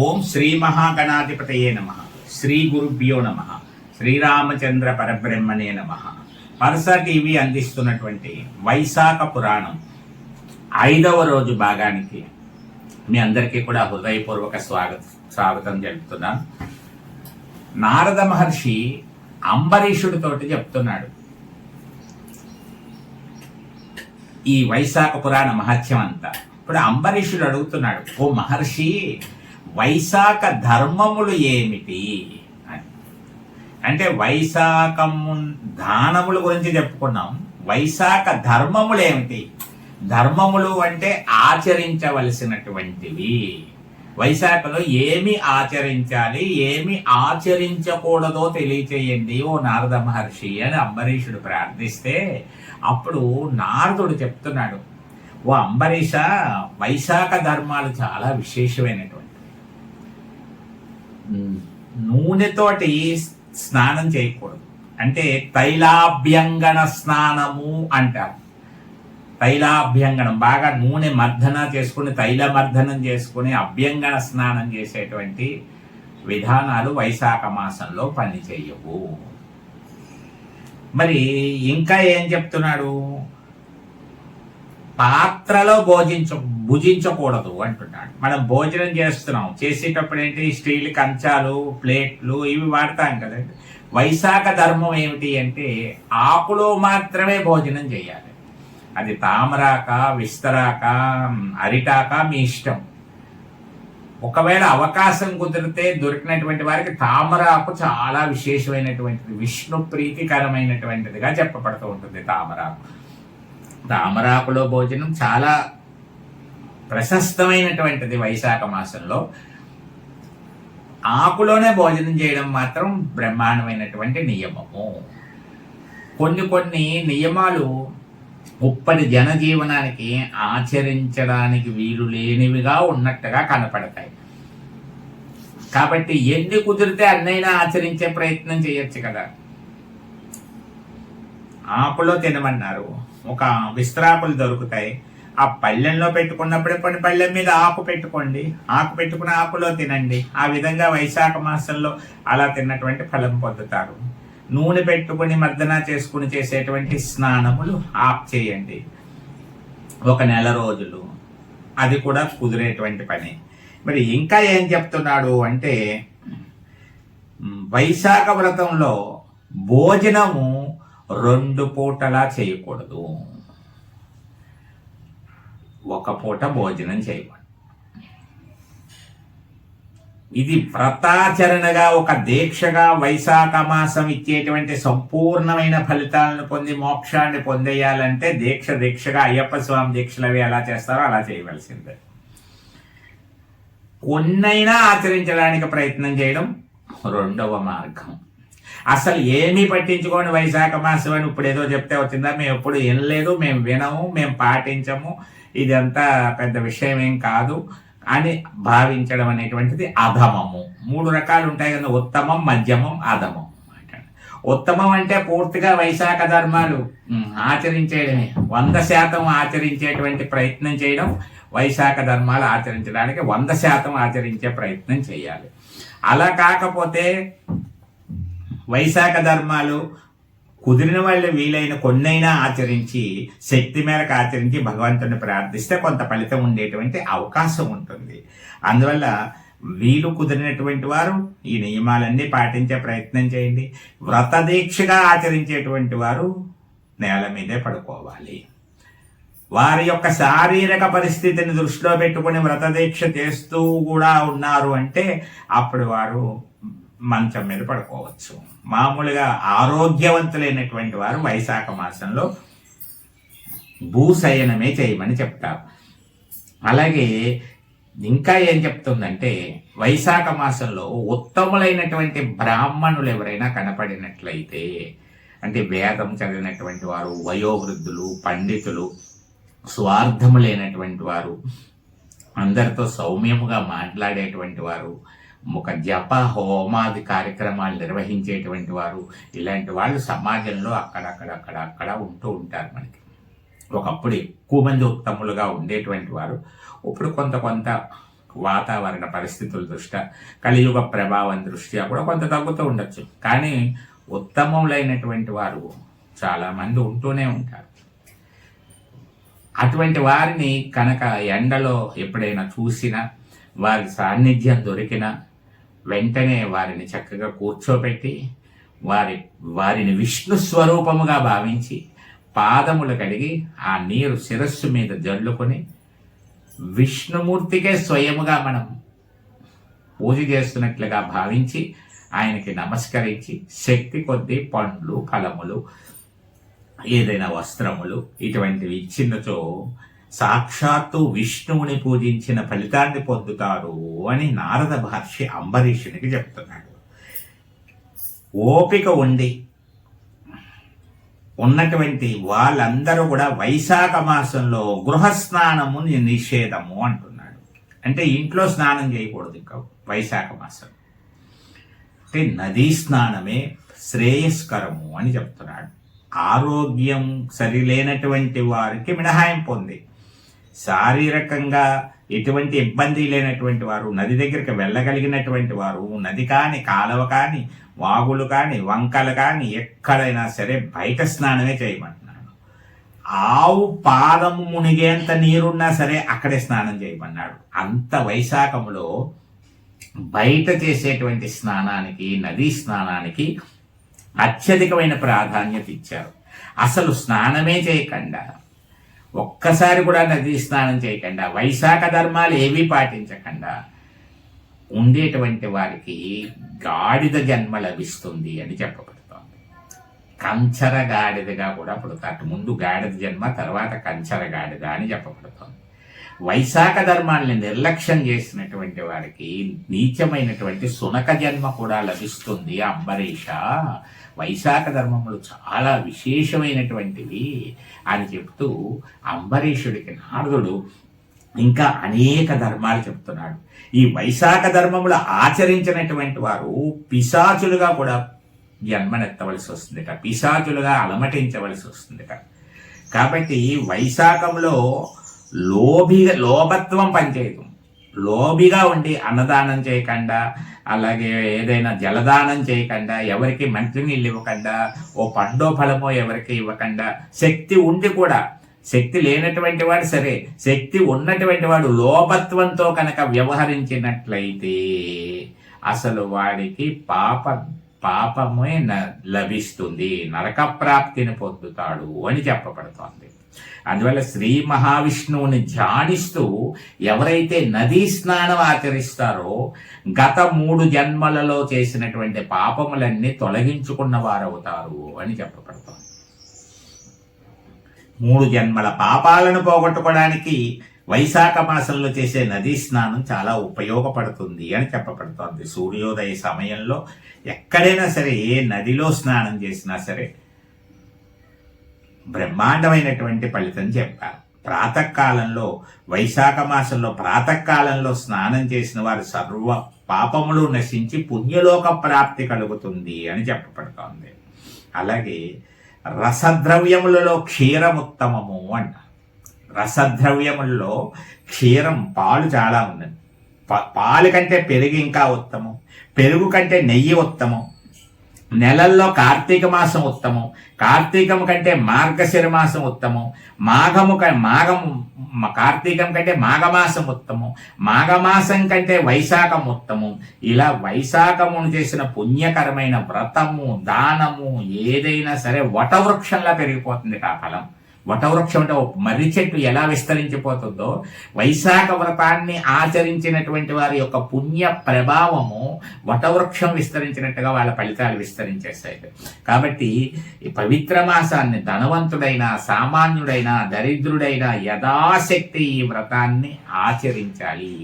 ఓం శ్రీ మహాగణాధిపతయే నమ. శ్రీ గురుభ్యో నమ. శ్రీరామచంద్ర పరబ్రహ్మణే నమ. పరస టీవీ అందిస్తున్నటువంటి వైశాఖ పురాణం ఐదవ రోజు భాగానికి మీ అందరికీ కూడా హృదయపూర్వక స్వాగత స్వాగతం జరుపుతున్నాను నారద మహర్షి అంబరీషుడితోటి చెప్తున్నాడు. ఈ వైశాఖ పురాణ మహత్యం అంతా. ఇప్పుడు అంబరీషుడు అడుగుతున్నాడు ఓ మహర్షి వైశాఖ ధర్మములు ఏమిటి? అంటే వైశాఖము దానముల గురించి చెప్పుకున్నాం. వైశాఖ ధర్మములు ఏమిటి? ధర్మములు అంటే ఆచరించవలసినటువంటివి. వైశాఖలో ఏమి ఆచరించాలి ఏమి ఆచరించకూడదో తెలియచేయండి ఓ నారద మహర్షి అని అంబరీషుడు ప్రార్థిస్తే అప్పుడు నారదుడు చెప్తున్నాడు ఓ అంబరీష వైశాఖ ధర్మాలు చాలా విశేషమైనటువంటి నూనెతోటి స్నానం చేయకూడదు. అంటే తైలాభ్యంగన స్నానము అంటారు. తైలాభ్యంగనం. బాగా నూనె మర్దన చేసుకుని తైల మర్దనం చేసుకుని అభ్యంగన స్నానం చేసేటువంటి విధానాలు వైశాఖ మాసంలో పనిచేయవు. మరి ఇంకా ఏం చెప్తున్నాడు? పాత్రలో భోజించ భుజించకూడదు అంటున్నాడు. మనం భోజనం చేస్తున్నాం. చేసేటప్పుడు ఏంటి? స్టీల్ కంచాలు ప్లేట్లు ఇవి వాడతాం కదండి. వైశాఖ ధర్మం ఏమిటి అంటే ఆకులో మాత్రమే భోజనం చేయాలి. అది తామరాక విస్తరాక అరిటాక మీ ఇష్టం. ఒకవేళ అవకాశం కుదిరితే దొరికినటువంటి వారికి తామరాకు చాలా విశేషమైనటువంటిది విష్ణు ప్రీతికరమైనటువంటిదిగా చెప్పబడుతూ ఉంటుంది తామరాకు. తామరాకులో భోజనం చాలా ప్రశస్తమైనటువంటిది వైశాఖ మాసంలో. ఆకులోనే భోజనం చేయడం మాత్రం బ్రహ్మాండమైనటువంటి నియమము. కొన్ని కొన్ని నియమాలు ఉప్పటి జనజీవనానికి ఆచరించడానికి వీలు లేనివిగా ఉన్నట్టుగా కనపడతాయి. కాబట్టి ఎన్ని కుదిరితే అన్నైనా ఆచరించే ప్రయత్నం చేయొచ్చు కదా. ఆకులో తినమన్నారు. ఒక విస్తరాకులు దొరుకుతాయి. ఆ పళ్ళెంలో పెట్టుకున్నప్పుడే కొన్ని పళ్ళెం మీద ఆకు పెట్టుకోండి. ఆకు పెట్టుకున్న ఆకులో తినండి. ఆ విధంగా వైశాఖ మాసంలో అలా తిన్నటువంటి ఫలం పొందుతారు. నూనె పెట్టుకుని మర్దన చేసుకుని చేసేటువంటి స్నానములు ఆఫ్ చేయండి. ఒక నెల రోజులు. అది కూడా కుదిరేటువంటి పని. మరి ఇంకా ఏం చెప్తున్నాడు అంటే వైశాఖ వ్రతంలో భోజనము రెండు పూటలా చేయకూడదు. ఒక పూట భోజనం చేయకూడదు. ఇది వ్రతాచరణగా ఒక దీక్షగా వైశాఖ మాసం ఇచ్చేటువంటి సంపూర్ణమైన ఫలితాలను పొంది మోక్షాన్ని పొందేయాలంటే దీక్ష దీక్షగా అయ్యప్ప స్వామి దీక్షలు అవి ఎలా చేస్తారో అలా చేయవలసిందే. కొన్నైనా ఆచరించడానికి ప్రయత్నం చేయడం రెండవ మార్గం. అసలు ఏమీ పట్టించుకోండి వైశాఖ మాసం అని ఇప్పుడు ఏదో చెప్తే వచ్చిందా? మేము ఎప్పుడు వినలేదు మేము వినము మేము పాటించము. ఇదంతా పెద్ద విషయం ఏం కాదు. అని భావించడం అనేటువంటిది అధమము. మూడు రకాలు ఉంటాయి కదా ఉత్తమం మధ్యమం అధమం ఉత్తమం అంటే పూర్తిగా వైశాఖ ధర్మాలు. ఆచరించేయడమే. వంద శాతం ఆచరించేటువంటి ప్రయత్నం చేయడం వైశాఖ ధర్మాలు ఆచరించడానికి వంద శాతం ఆచరించే ప్రయత్నం చేయాలి. అలా కాకపోతే వైశాఖ ధర్మాలు కుదిరిన వాళ్ళ వీలైన కొన్నైనా ఆచరించి శక్తి మేరకు ఆచరించి భగవంతుని ప్రార్థిస్తే కొంత ఫలితం ఉండేటువంటి అవకాశం ఉంటుంది. అందువల్ల వీలు కుదిరినటువంటి వారు ఈ నియమాలన్నీ పాటించే ప్రయత్నం చేయండి. వ్రత దీక్షగా ఆచరించేటువంటి వారు నేల మీదే పడుకోవాలి. వారి యొక్క శారీరక పరిస్థితిని దృష్టిలో పెట్టుకుని వ్రత దీక్ష చేస్తూ కూడా ఉన్నారు అంటే అప్పుడు వారు మంచం మీద పడుకోవచ్చు. మామూలుగా ఆరోగ్యవంతులైనటువంటి వారు వైశాఖ మాసంలో భూశయనమే చేయమని చెప్తారు. అలాగే ఇంకా ఏం చెప్తుందంటే వైశాఖ మాసంలో ఉత్తములైనటువంటి బ్రాహ్మణులు ఎవరైనా కనపడినట్లయితే అంటే వేదం చదివినటువంటి వారు వయోవృద్ధులు పండితులు స్వార్థము లేనటువంటి వారు అందరితో సౌమ్యముగా మాట్లాడేటువంటి వారు ఒక జప హోమాది కార్యక్రమాలు నిర్వహించేటువంటి వారు. ఇలాంటి వాళ్ళు సమాజంలో అక్కడక్కడ అక్కడ అక్కడ ఉంటూ ఉంటారు మనకి. ఒకప్పుడు ఎక్కువ మంది ఉత్తములుగా ఉండేటువంటి వారు. ఇప్పుడు కొంత కొంత వాతావరణ పరిస్థితుల దృష్ట్యా కలియుగ ప్రభావం దృష్ట్యా కూడా కొంత తగ్గుతూ ఉండొచ్చు. కానీ ఉత్తములైనటువంటి వారు చాలామంది ఉంటూనే ఉంటారు. అటువంటి వారిని కనుక ఎండలో ఎప్పుడైనా చూసినా వారి సాన్నిధ్యం దొరికినా వెంటనే వారిని చక్కగా కూర్చోబెట్టి వారి వారిని విష్ణు స్వరూపముగా భావించి పాదములు కడిగి ఆ నీరు శిరస్సు మీద జల్లుకొని విష్ణుమూర్తికే స్వయముగా మనం పూజ చేస్తున్నట్లుగా భావించి ఆయనకి నమస్కరించి శక్తి కొద్దీ పండ్లు ఫలములు ఏదైనా వస్త్రములు ఇటువంటివి ఇచ్చినచో సాక్షాత్తు విష్ణువుని పూజించిన ఫలితాన్ని పొందుతారు అని నారద మహర్షి అంబరీషునికి చెప్తున్నాడు. ఓపిక ఉండి ఉన్నటువంటి వాళ్ళందరూ కూడా వైశాఖ మాసంలో గృహస్నానము నిషేధము అంటున్నాడు. అంటే ఇంట్లో స్నానం చేయకూడదు ఇంకా వైశాఖ మాసం. అంటే నదీ స్నానమే శ్రేయస్కరము అని చెప్తున్నాడు. ఆరోగ్యం సరిలేనటువంటి వారికి మినహాయింపు ఉంది. శారీరకంగా ఎటువంటి ఇబ్బంది లేనటువంటి వారు నది దగ్గరికి వెళ్ళగలిగినటువంటి వారు నది కానీ కాలువ కానీ వాగులు కానీ వంకలు కానీ ఎక్కడైనా సరే బయట స్నానమే చేయమంటున్నాడు. ఆవు పాదము మునిగేంత నీరున్నా సరే అక్కడే స్నానం చేయమన్నాడు. అంత వైశాఖంలో బయట చేసేటువంటి స్నానానికి నదీ స్నానానికి అత్యధికమైన ప్రాధాన్యత ఇచ్చారు. అసలు స్నానమే చేయకుండా ఒక్కసారి కూడా నదీ స్నానం చేయకుండా. వైశాఖ ధర్మాలు ఏమీ పాటించకుండా. ఉండేటువంటి వారికి గాడిద జన్మ లభిస్తుంది అని చెప్పబడుతోంది. కంచర గాడిదగా కూడా పుడతారు ముందు గాడిద జన్మ తర్వాత కంచర గాడిద అని చెప్పబడుతోంది. వైశాఖ ధర్మాల్ని నిర్లక్ష్యం చేసినటువంటి వారికి నీచమైనటువంటి సునక జన్మ కూడా లభిస్తుంది. అంబరీష వైశాఖ ధర్మములు చాలా విశేషమైనటువంటివి అని చెప్తూ అంబరీషుడికి నారదుడు ఇంకా అనేక ధర్మాలు చెప్తున్నాడు. ఈ వైశాఖ ధర్మములు ఆచరించినటువంటి వారు పిశాచులుగా కూడా జన్మనెత్తవలసి వస్తుందిట. పిశాచులుగా అలమటించవలసి వస్తుందిట. కాబట్టి వైశాఖంలో లోభిగా లోభత్వం పనిచేయదు. లోబిగా ఉండి అన్నదానం చేయకుండా అలాగే ఏదైనా జలదానం చేయకుండా ఎవరికి మంచినీళ్ళు ఇవ్వకుండా ఓ పండో ఫలమో ఎవరికి ఇవ్వకుండా శక్తి ఉండి కూడా శక్తి లేనటువంటి వాడు సరే శక్తి ఉన్నటువంటి వాడు లోపత్వంతో కనుక వ్యవహరించినట్లయితే అసలు వాడికి పాప పాపమే లభిస్తుంది నరక ప్రాప్తిని పొందుతాడు అని చెప్పబడుతోంది. అందువల్ల శ్రీ మహావిష్ణువుని ధ్యానిస్తూ ఎవరైతే నదీ స్నానం ఆచరిస్తారో గత మూడు జన్మలలో చేసినటువంటి పాపములన్నీ తొలగించుకున్న వారవుతారు అని చెప్పబడుతోంది. మూడు జన్మల పాపాలను పోగొట్టుకోవడానికి వైశాఖ మాసంలో చేసే నదీ స్నానం చాలా ఉపయోగపడుతుంది అని చెప్పబడుతోంది. సూర్యోదయ సమయంలో ఎక్కడైనా సరే ఏ నదిలో స్నానం చేసినా సరే బ్రహ్మాండమైనటువంటి ఫలితం చెప్పారు. ప్రాతకాలంలో వైశాఖ మాసంలో ప్రాతకాలంలో స్నానం చేసిన వారు సర్వ పాపములు నశించి పుణ్యలోక ప్రాప్తి కలుగుతుంది అని చెప్పబడుతోంది. అలాగే రసద్రవ్యములలో క్షీరముత్తమము అంట రసద్రవ్యములలో క్షీరం పాలు చాలా ఉన్నది. పాలు కంటే పెరుగు ఇంకా ఉత్తమం. పెరుగు కంటే నెయ్యి ఉత్తమం. నెలల్లో కార్తీక మాసం ఉత్తమం. కార్తీకం కంటే మార్గశిర మాసం ఉత్తమం. మాఘము మాఘము కార్తీకం కంటే మాఘమాసం ఉత్తమం. మాఘమాసం కంటే వైశాఖం ఉత్తమం. ఇలా వైశాఖమును చేసిన పుణ్యకరమైన వ్రతము దానము ఏదైనా సరే వటవృక్షంలా పెరిగిపోతుంది ఆ ఫలం వటవృక్షం అంటే మర్రి చెట్టు ఎలా విస్తరించిపోతుందో వైశాఖ వ్రతాన్ని ఆచరించినటువంటి వారి యొక్క పుణ్య ప్రభావము వటవృక్షం విస్తరించినట్టుగా వాళ్ళ ఫలితాలు విస్తరించేస్తాయి కాబట్టి ఈ పవిత్ర మాసాన్ని ధనవంతుడైన సామాన్యుడైన దరిద్రుడైన యథాశక్తి ఈ వ్రతాన్ని ఆచరించాలి.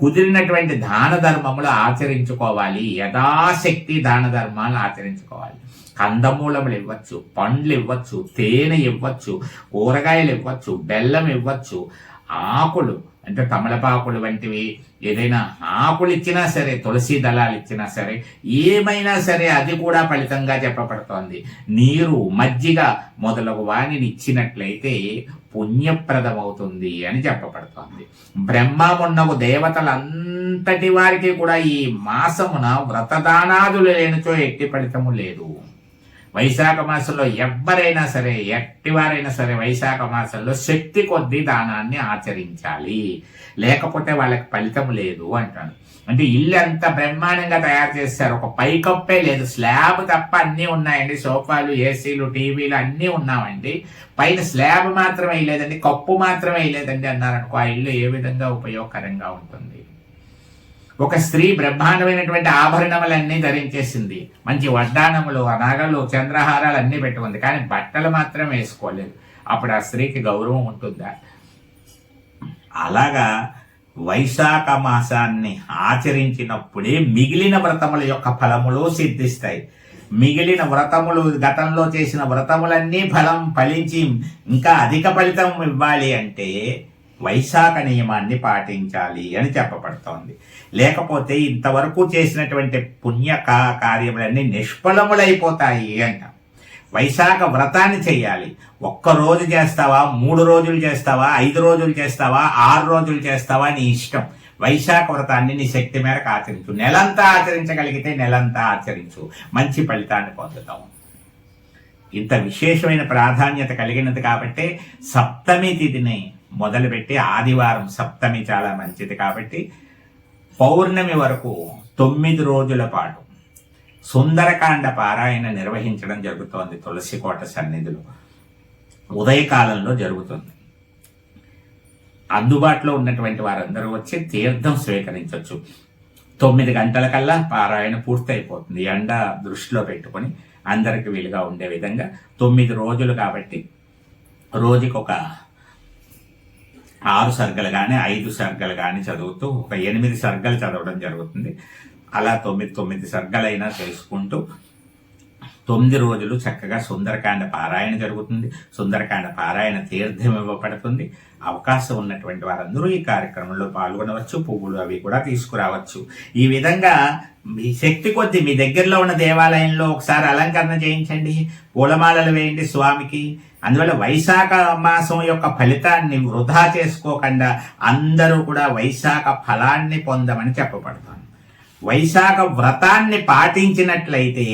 కుదిరినటువంటి దాన ధర్మములు ఆచరించుకోవాలి. యథాశక్తి దాన ధర్మాలు ఆచరించుకోవాలి. కందమూలములు ఇవ్వచ్చు పండ్లు ఇవ్వచ్చు తేనె ఇవ్వచ్చు కూరగాయలు ఇవ్వచ్చు బెల్లం ఇవ్వచ్చు ఆకులు అంటే తమలపాకులు వంటివి ఏదైనా ఆకులు ఇచ్చినా సరే తులసి దళాలు ఇచ్చినా సరే ఏమైనా సరే అది కూడా ఫలితంగా చెప్పబడుతోంది. నీరు మజ్జిగ మొదలగు వాణిని ఇచ్చినట్లయితే పుణ్యప్రదమవుతుంది అని చెప్పబడుతోంది. బ్రహ్మమున్నగు దేవతలంతటి వారికి కూడా ఈ మాసమున వ్రతదానాదులు లేనిచో ఎట్టి ఫలితము లేదు. వైశాఖ మాసంలో ఎవరైనా సరే ఎట్టివారైనా సరే వైశాఖ మాసంలో శక్తి కొద్దీ దానాన్ని ఆచరించాలి. లేకపోతే వాళ్ళకి ఫలితం లేదు అంటాడు. అంటే ఇల్లు అంత బ్రహ్మాండంగా తయారు చేస్తారు. ఒక పైకప్పే లేదు. స్లాబ్ తప్ప అన్నీ ఉన్నాయండి. సోఫాలు ఏసీలు టీవీలు అన్నీ ఉన్నామండి. పైన స్లాబ్ మాత్రమే లేదండి. కప్పు మాత్రమే లేదండి అన్నారనుకో ఆ ఇల్లు ఏ విధంగా ఉపయోగకరంగా ఉంటుంది? ఒక స్త్రీ బ్రహ్మాండమైనటువంటి ఆభరణములన్నీ ధరించేసింది. మంచి వడ్డానములు నగలు చంద్రహారాలు అన్నీ పెట్టుకుంది. కానీ బట్టలు మాత్రం వేసుకోలేదు. అప్పుడు ఆ స్త్రీకి గౌరవం ఉంటుందా? అలాగా వైశాఖ మాసాన్ని ఆచరించినప్పుడే మిగిలిన వ్రతముల యొక్క ఫలములు సిద్ధిస్తాయి. మిగిలిన వ్రతములు గతంలో చేసిన వ్రతములన్నీ ఫలం ఫలించి ఇంకా అధిక ఫలితం ఇవ్వాలి అంటే వైశాఖ నియమాన్ని పాటించాలి అని చెప్పబడుతోంది. లేకపోతే ఇంతవరకు చేసినటువంటి పుణ్య కా- కార్యములన్నీ నిష్ఫలములైపోతాయి అంట. వైశాఖ వ్రతాన్ని చేయాలి. ఒక్క రోజు చేస్తావా? మూడు రోజులు చేస్తావా? ఐదు రోజులు చేస్తావా? ఆరు రోజులు చేస్తావా నీ ఇష్టం. వైశాఖ వ్రతాన్ని నీ శక్తి మేరకు ఆచరించు. నెలంతా ఆచరించగలిగితే నెలంతా ఆచరించు. మంచి ఫలితాన్ని పొందుతాం ఇంత విశేషమైన ప్రాధాన్యత కలిగినది కాబట్టి సప్తమి తిథిని మొదలుపెట్టి ఆదివారం సప్తమి చాలా మంచిది కాబట్టి పౌర్ణమి వరకు తొమ్మిది రోజుల పాటు సుందరకాండ పారాయణ నిర్వహించడం జరుగుతోంది తులసికోట సన్నిధిలో. ఉదయకాలంలో జరుగుతుంది. అందుబాటులో ఉన్నటువంటి వారందరూ వచ్చి తీర్థం స్వీకరించవచ్చు తొమ్మిది గంటల కల్లా పారాయణ పూర్తయిపోతుంది. ఎండ దృష్టిలో పెట్టుకొని అందరికి వీలుగా ఉండే విధంగా తొమ్మిది రోజులు కాబట్టి రోజుకొక ఆరు సర్గలు కానీ ఐదు సర్గలు కానీ చదువుతూ ఒక ఎనిమిది సర్గలు చదవడం జరుగుతుంది. అలా తొమ్మిది తొమ్మిది సర్గలైనా చేసుకుంటూ తొమ్మిది రోజులు చక్కగా సుందరకాండ పారాయణ జరుగుతుంది. సుందరకాండ పారాయణ తీర్థం ఇవ్వబడుతుంది. అవకాశం ఉన్నటువంటి వారందరూ ఈ కార్యక్రమంలో పాల్గొనవచ్చు. పువ్వులు అవి కూడా తీసుకురావచ్చు. ఈ విధంగా మీ శక్తి కొద్ది మీ దగ్గరలో ఉన్న దేవాలయంలో ఒకసారి అలంకరణ చేయించండి. పూలమాలలు వేయండి స్వామికి. అందువల్ల వైశాఖ మాసం యొక్క ఫలితాన్ని వృధా చేసుకోకుండా అందరూ కూడా వైశాఖ ఫలాన్ని పొందమని చెప్పబడుతుంది. వైశాఖ వ్రతాన్ని పాటించినట్లయితే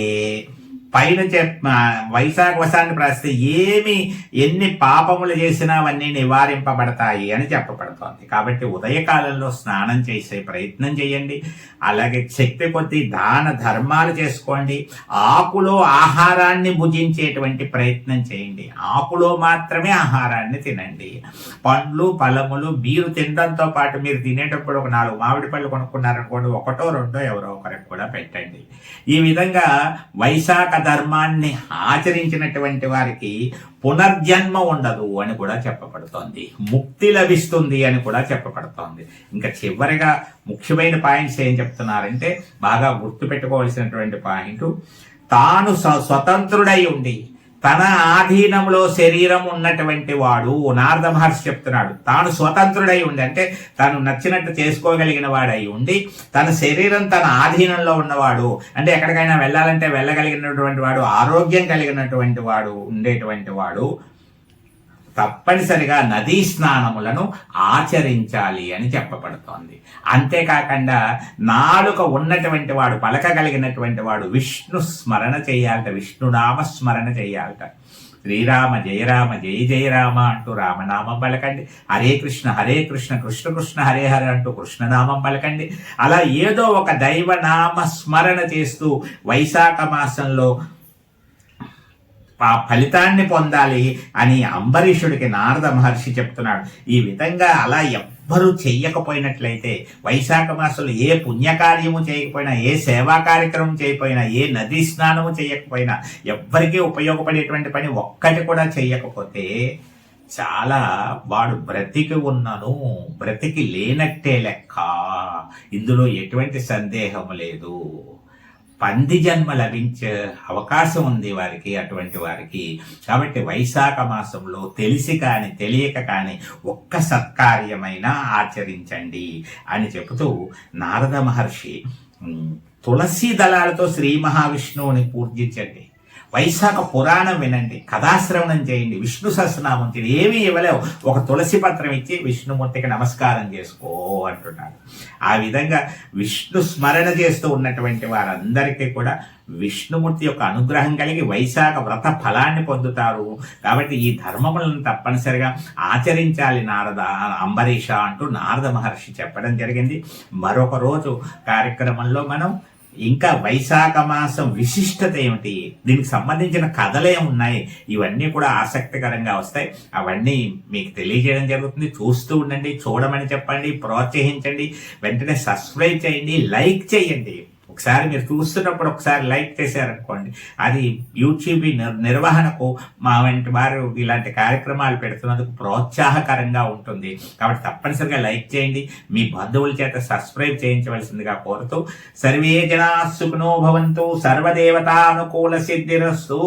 పైన చెప్ వైశాఖ వశాన్ని ప్రాస్తే ఏమి ఎన్ని పాపములు చేసినా అవన్నీ నివారింపబడతాయి అని చెప్పబడుతోంది. కాబట్టి ఉదయకాలంలో స్నానం చేసే ప్రయత్నం చేయండి. అలాగే శక్తి కొద్దీ దాన ధర్మాలు చేసుకోండి. ఆకులో ఆహారాన్ని భుజించేటువంటి ప్రయత్నం చేయండి. ఆకులో మాత్రమే ఆహారాన్ని తినండి. పండ్లు ఫలములు మీరు తినడంతో పాటు మీరు తినేటప్పుడు ఒక నాలుగు మామిడి పళ్ళు కొనుక్కున్నారనుకోండి ఒకటో రెండో ఎవరో ఒకరికి కూడా పెట్టండి. ఈ విధంగా వైశాఖ ధర్మాన్ని ఆచరించినటువంటి వారికి పునర్జన్మ ఉండదు అని కూడా చెప్పబడుతోంది. ముక్తి లభిస్తుంది అని కూడా చెప్పబడుతోంది. ఇంకా చివరిగా ముఖ్యమైన పాయింట్స్ ఏం చెప్తున్నారంటే బాగా గుర్తుపెట్టుకోవాల్సినటువంటి పాయింట్ తాను స్వతంత్రుడై ఉండి తన ఆధీనంలో శరీరం ఉన్నటువంటి వాడు నారద మహర్షి చెప్తున్నాడు తాను స్వతంత్రుడై ఉండి అంటే తాను నచ్చినట్టు చేసుకోగలిగిన వాడై ఉండి తన శరీరం తన ఆధీనంలో ఉన్నవాడు అంటే ఎక్కడికైనా వెళ్ళాలంటే వెళ్ళగలిగినటువంటి వాడు ఆరోగ్యం కలిగినటువంటి వాడు ఉండేటువంటి వాడు తప్పనిసరిగా నదీ స్నానములను ఆచరించాలి అని చెప్పబడుతోంది. అంతేకాకుండా నాలుక ఉన్నటువంటి వాడు పలకగలిగినటువంటి వాడు విష్ణు స్మరణ చేయాలట విష్ణునామ స్మరణ చేయాలట. శ్రీరామ జయరామ జయ జయరామ అంటూ రామనామం పలకండి. హరే కృష్ణ హరే కృష్ణ కృష్ణ కృష్ణ హరే హరే అంటూ కృష్ణనామం పలకండి. అలా ఏదో ఒక దైవనామ స్మరణ చేస్తూ వైశాఖ మాసంలో ఆ ఫలితాన్ని పొందాలి అని అంబరీషుడికి నారద మహర్షి చెప్తున్నాడు. ఈ విధంగా అలా ఎవ్వరూ చెయ్యకపోయినట్లయితే వైశాఖ మాసంలో ఏ పుణ్యకార్యము చేయకపోయినా ఏ సేవా కార్యక్రమం చేయకపోయినా ఏ నదీ స్నానము చేయకపోయినా ఎవ్వరికీ ఉపయోగపడేటువంటి పని ఒక్కటి కూడా చెయ్యకపోతే చాలా వాడు బ్రతికి ఉన్నను బ్రతికి లేనట్టే లెక్క. ఇందులో ఎటువంటి సందేహం లేదు. పంది జన్మ లభించే అవకాశం ఉంది వారికి అటువంటి వారికి. కాబట్టి వైశాఖ మాసంలో తెలిసి కానీ తెలియక కానీ ఒక్క సత్కార్యమైనా ఆచరించండి అని చెబుతూ నారద మహర్షి తులసి దళాలతో శ్రీ మహావిష్ణువుని పూజించండి. వైశాఖ పురాణం వినండి కథాశ్రవణం చేయండి విష్ణు సహస్రనామం చేయండి ఏమీ ఇవ్వలేవు. ఒక తులసి పత్రం ఇచ్చి విష్ణుమూర్తికి నమస్కారం చేసుకో అంటున్నాడు. ఆ విధంగా విష్ణు స్మరణ చేస్తూ ఉన్నటువంటి వారందరికీ కూడా విష్ణుమూర్తి యొక్క అనుగ్రహం కలిగి వైశాఖ వ్రత ఫలాన్ని పొందుతారు. కాబట్టి ఈ ధర్మములను తప్పనిసరిగా ఆచరించాలి నారద అంబరీష అంటూ నారద మహర్షి చెప్పడం జరిగింది. మరొక రోజు కార్యక్రమంలో మనం ఇంకా వైశాఖ మాసం విశిష్టత ఏమిటి? దీనికి సంబంధించిన కథలే ఉన్నాయి? ఇవన్నీ కూడా ఆసక్తికరంగా వస్తాయి. అవన్నీ మీకు తెలియజేయడం జరుగుతుంది. చూస్తూ ఉండండి చూడమని చెప్పండి ప్రోత్సహించండి. వెంటనే సబ్స్క్రైబ్ చేయండి లైక్ చేయండి. ఒకసారి మీరు చూస్తున్నప్పుడు ఒకసారి లైక్ చేశారనుకోండి. అది యూట్యూబ్ నిర్వహణకు మా వంటి వారు ఇలాంటి కార్యక్రమాలు పెడుతున్నందుకు ప్రోత్సాహకరంగా ఉంటుంది. కాబట్టి తప్పనిసరిగా లైక్ చేయండి. మీ బంధువుల చేత సబ్స్క్రైబ్ చేయించవలసిందిగా కోరుతూ సర్వే జనా సుఖనో భవంతు సర్వదేవతానుకూల సిద్ధిరస్తు.